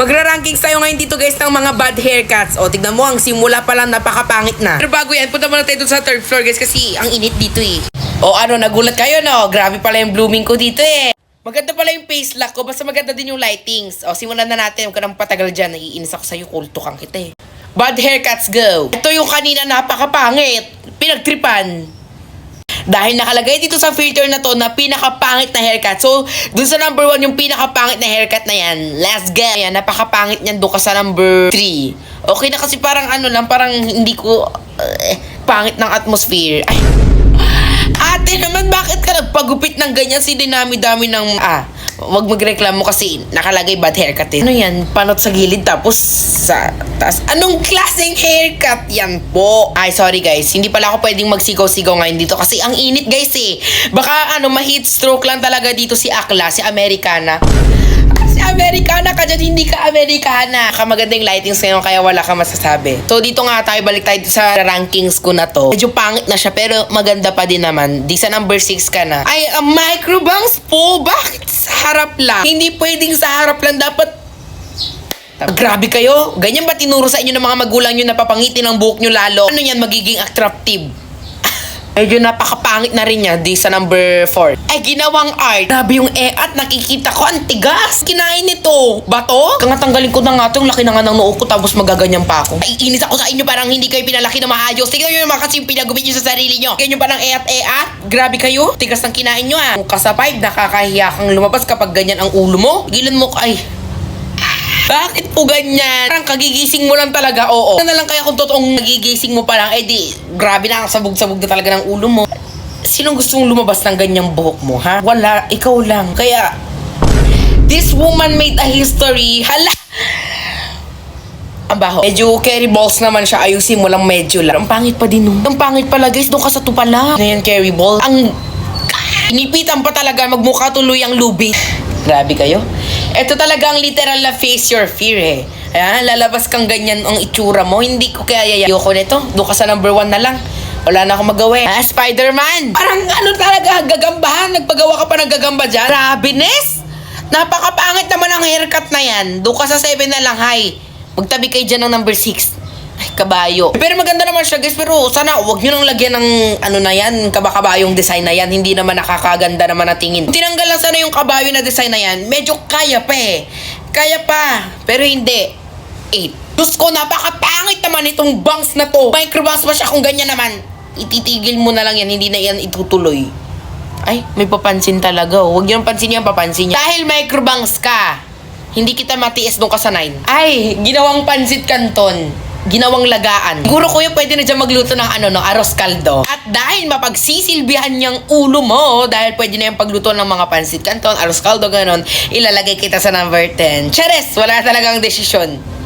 Magra-rankings tayo ngayon dito guys ng mga bad haircuts. O, tignan mo, ang simula pa lang napakapangit na. Pero bago yan, punta muna tayo dun sa third floor guys kasi ang init dito eh. O ano, nagulat kayo no? Grabe pala yung blooming ko dito eh. Maganda pala yung face lock ko, basta maganda din yung lightings. O, simulan na natin. Huwag ka nang patagal dyan. Naiinis ako sa'yo. Kulto kang kita eh. Bad haircuts, go! Ito yung kanina napakapangit. Pinagtripan. Dahil nakalagay dito sa filter na to na pinakapangit na haircut. So, dun sa number 1 yung pinakapangit na haircut na yan. Let's go! Yan, napakapangit niyan doon ka sa number 3. Okay na kasi parang ano lang, parang hindi ko... eh, pangit ng atmosphere. Ay. Ate naman, bakit ka nagpagupit ng ganyan? Si dinami-dami ng... Ah, wag magreklamo kasi nakalagay bad haircut eh. Ano yan? Panot sa gilid tapos sa... Tas, anong klaseng haircut yan po? Ay, sorry guys. Hindi pala ako pwedeng magsigaw-sigaw ngayon dito kasi ang init guys eh. Baka ano, ma-heat stroke lang talaga dito si Akla, si Americana. Si Americana ka dyan, hindi ka Americana. Kamagandang lightings ngayon, kaya wala ka masasabi. So, dito nga tayo, balik tayo sa rankings ko na to. Medyo pangit na siya, pero maganda pa din naman. Di sa number 6 ka na. Ay, ang microbangs po, bakit harap lang? Hindi pwedeng sa harap lang, dapat Grabe kayo. Ganyan ba tinuro sa inyo ng mga magulang nyo na papangitin ang buhok nyo lalo? Ano yan magiging attractive? Medyo napakapangit na rin niya, di sa number 4. Ay, ginawang art. Grabe yung e at nakikita ko, ang tigas. Kinain nito. Bato? Kangatanggalin ko na nga itong laki na nga ng noo ko tapos magaganyan pa ako. Ay, inis ako sa inyo parang hindi kayo pinalaki na maayos. Tingnan nyo naman kasi yung nyo sa sarili nyo. Ganyan parang e at e at. Grabe kayo. Tigas ng kinain nyo ah. Kung kasapay, nakakahiya kang lumabas kapag ganyan ang ulo mo. Gilan mo, ay, bakit po ganyan? Parang kagigising mo lang talaga, oo. Ano na lang kaya kung totoong nagigising mo pa lang, eh di, grabe na, sabog-sabog na talaga ng ulo mo. Sinong gustong lumabas ng ganyang buhok mo, ha? Wala, ikaw lang. Kaya, this woman made a history. Hala! Ang baho. Medyo carry balls naman siya. Ayusin mo lang medyo lang. Ang pangit pa din nun. Ang pangit pala guys. Doon ka sa tupala. Ngayon carry ball. Ang Inipitan pa talaga magmukha tuloy ang lubi. Grabe kayo. Ito talaga ang literal na face your fear eh. Ayan, lalabas kang ganyan ang itsura mo. Hindi ko kaya yaya. Ayoko nito. Doon ka sa number one na lang. Wala na akong magawa eh. Ah, Spider-Man! Parang ano talaga, gagambahan. Nagpagawa ka pa ng gagamba dyan. Grabe! Napakapangit naman ang haircut na yan. Doon ka sa 7 na lang, hi. Magtabi kayo dyan ng number 6. Ay, kabayo. Pero maganda naman siya, guys. Pero sana wag nyo nang lagyan ng ano na yan, kabakabayong design na yan. Hindi naman nakakaganda naman na tingin. Tinanggal lang sana yung kabayo na design na yan. Medyo kaya pa eh. Kaya pa. Pero hindi. 8. Diyos ko, napakapangit naman itong bangs na to. Microbangs pa siya kung ganyan naman. Ititigil mo na lang yan, hindi na yan itutuloy. Ay, may papansin talaga. oh. Huwag nang pansin yan, papansin niya. Dahil microbangs ka, hindi kita matiis nung ka sa 9. Ay, ginawang pansit kanton. Ginawang lagaan. Siguro kuya pwede na dyan magluto ng ano, no, aros kaldo. At dahil mapagsisilbihan niyang ulo mo, dahil pwede na yung pagluto ng mga pansit kanton, aros kaldo, ganon, ilalagay kita sa number 10. Chares, wala talagang desisyon.